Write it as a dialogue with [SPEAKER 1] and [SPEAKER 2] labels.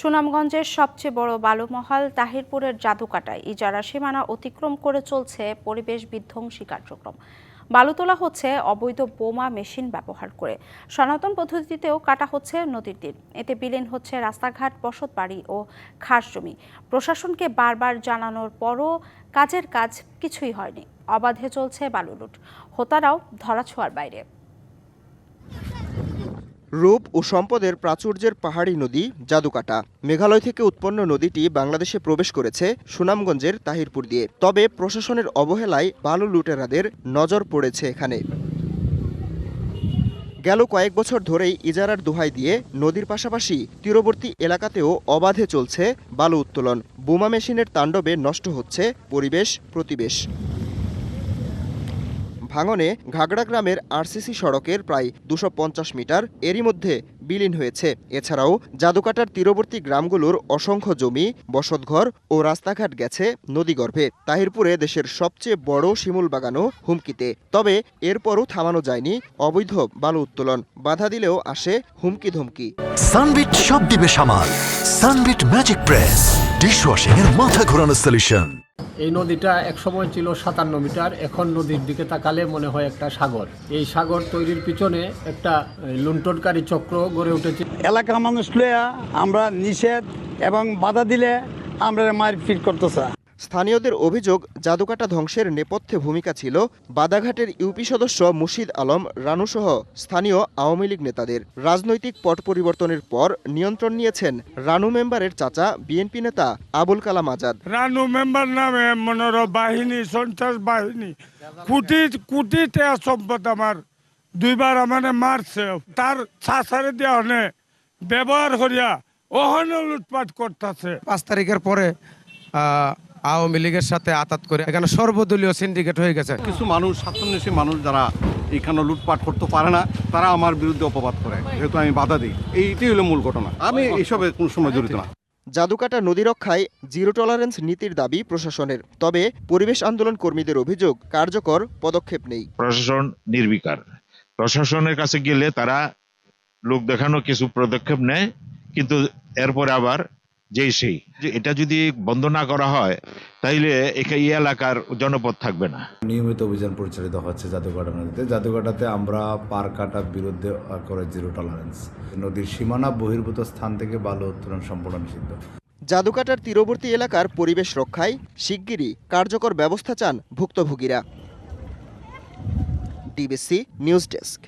[SPEAKER 1] সুনামগঞ্জের সবচেয়ে বড় বালুমহাল তাহিরপুরের জাদুকাটায় ইজারা সীমানা অতিক্রম করে চলছে পরিবেশ বিধ্বংসী কার্যক্রম। বালু তোলা হচ্ছে অবৈধ বোমা মেশিন ব্যবহার করে। সনাতন পদ্ধতিতেও কাটা হচ্ছে নদীর তীর। এতে বিলীন হচ্ছে রাস্তাঘাট বসত বাড়ি ও খাস জমি। প্রশাসনকে বারবার জানানোর পরও কাজের কাজ কিছুই হয়নি। অবাধে চলছে বালু লুট। হোতারাও ধরাছোঁয়ার বাইরে।
[SPEAKER 2] রূপ ও সম্পদের প্রাচুর্যের পাহাড়ি নদী জাদুকাটা। মেঘালয় থেকে উৎপন্ন নদীটি বাংলাদেশে প্রবেশ করেছে সুনামগঞ্জের তাহিরপুর দিয়ে। তবে প্রশাসনের অবহেলায় বালু লুটেরাদের নজর পড়েছে এখানে। গেল কয়েক বছর ধরেই ইজারার দোহাই দিয়ে নদীর পাশাপাশি তীরবর্তী এলাকাতেও অবাধে চলছে বালু উত্তোলন। বোমা মেশিনের তাণ্ডবে নষ্ট হচ্ছে পরিবেশ প্রতিবেশ ভাঙনে ঘাগড়া গ্রামের আরসিসি সড়কের প্রায় দুশো মিটার এরই মধ্যে বিলীন হয়েছে। এছাড়াও জাদুকাটার তীরবর্তী গ্রামগুলোর অসংখ্য জমি, বসতঘর ও রাস্তাঘাট গেছে নদীগর্ভে। তাহিরপুরে দেশের সবচেয়ে বড় শিমুল বাগানও হুমকিতে। তবে এরপরও থামানো যায়নি অবৈধ বালু উত্তোলন। বাধা দিলেও আসে হুমকি ধমকি
[SPEAKER 3] সানবিট সব দিবে সামাল। Sunbit magic press. ডিশওয়াশিং এর মাথা ঘোরানো সলিউশন।
[SPEAKER 4] এই নদীটা একসময় ছিল সাতান্ন মিটার, এখন নদীর দিকে তাকালে মনে হয় একটা সাগর। এই সাগর তৈরির পিছনে একটা লুন্টনকারী চক্র গড়ে উঠেছে।
[SPEAKER 5] এলাকার মানুষ লোয়া আমরা নিষেধ এবং বাধা দিলে আমরা মারপিট করতেছে
[SPEAKER 2] স্থানীয়দের অভিযোগ জাদুকাটা ধ্বংসের নেপথ্যে ভূমিকা ছিল বাদাঘাটের ইউপি সদস্য মুর্শিদ আলম রানুসহ স্থানীয় আওয়ামী লীগ নেতাদের। রাজনৈতিক পট পরিবর্তনের পর নিয়ন্ত্রণ নিয়েছেন রানু মেম্বারের চাচা বিএনপি নেতা আবুল কালাম আজাদ।
[SPEAKER 6] রানু মেম্বার নামে মনোর বাহিনী সন্ত্রাস বাহিনী কোটি কোটি টাকা সম্পদ আমার। দুইবার আমার মারছে। তার ছাসারে দিয়ে অনে ব্যবহার করিয়া ওহনে লুটপাট করতেছে।
[SPEAKER 7] পাঁচ তারিখের পরে আহ, আওয়ামী লীগের সাথে আতাত করে এখানে সর্বদলীয় সিন্ডিকেট হয়ে গেছে।
[SPEAKER 8] কিছু মানুষ স্বার্থন্বেষী মানুষ যারা এখানে লুটপাট করতে পারে না তারা আমার বিরুদ্ধে অপবাদ করে যেহেতু আমি বাধা দিই। এইটাই হলো মূল ঘটনা। আমি এইসবে কোনো সময় জড়িত না।
[SPEAKER 2] জাদুকাটা নদী রক্ষায় জিরো টলারেন্স নীতির দাবি প্রশাসনের তবে পরিবেশ আন্দোলন কর্মীদের অভিযোগ কার্যকর পদক্ষেপ নেই।
[SPEAKER 9] প্রশাসন নির্বিকার। প্রশাসনের কাছে গেলে তারা লোক দেখানো কিছু পদক্ষেপ নেয় কিন্তু এরপরে আবার যেই সেই যে এটা যদি বন্ধ না করা হয় তাইলে এই এলাকার জনপদ থাকবে না।
[SPEAKER 10] নিয়মিত অভিযান পরিচালিত হচ্ছে জাদুকাটা নদীতে। জাদুকাটাতে আমরা পার কাটার বিরুদ্ধে করে জিরো টলারেন্স নদীর সীমানা বহির্ভূত স্থান থেকে বালু উত্তোলন সম্পূর্ণ নিষিদ্ধ।
[SPEAKER 2] জাদুকাটার তীরবর্তী এলাকার পরিবেশ রক্ষায় শিগগিরই কার্যকর ব্যবস্থা চান ভুক্তভোগীরা। DBC news desk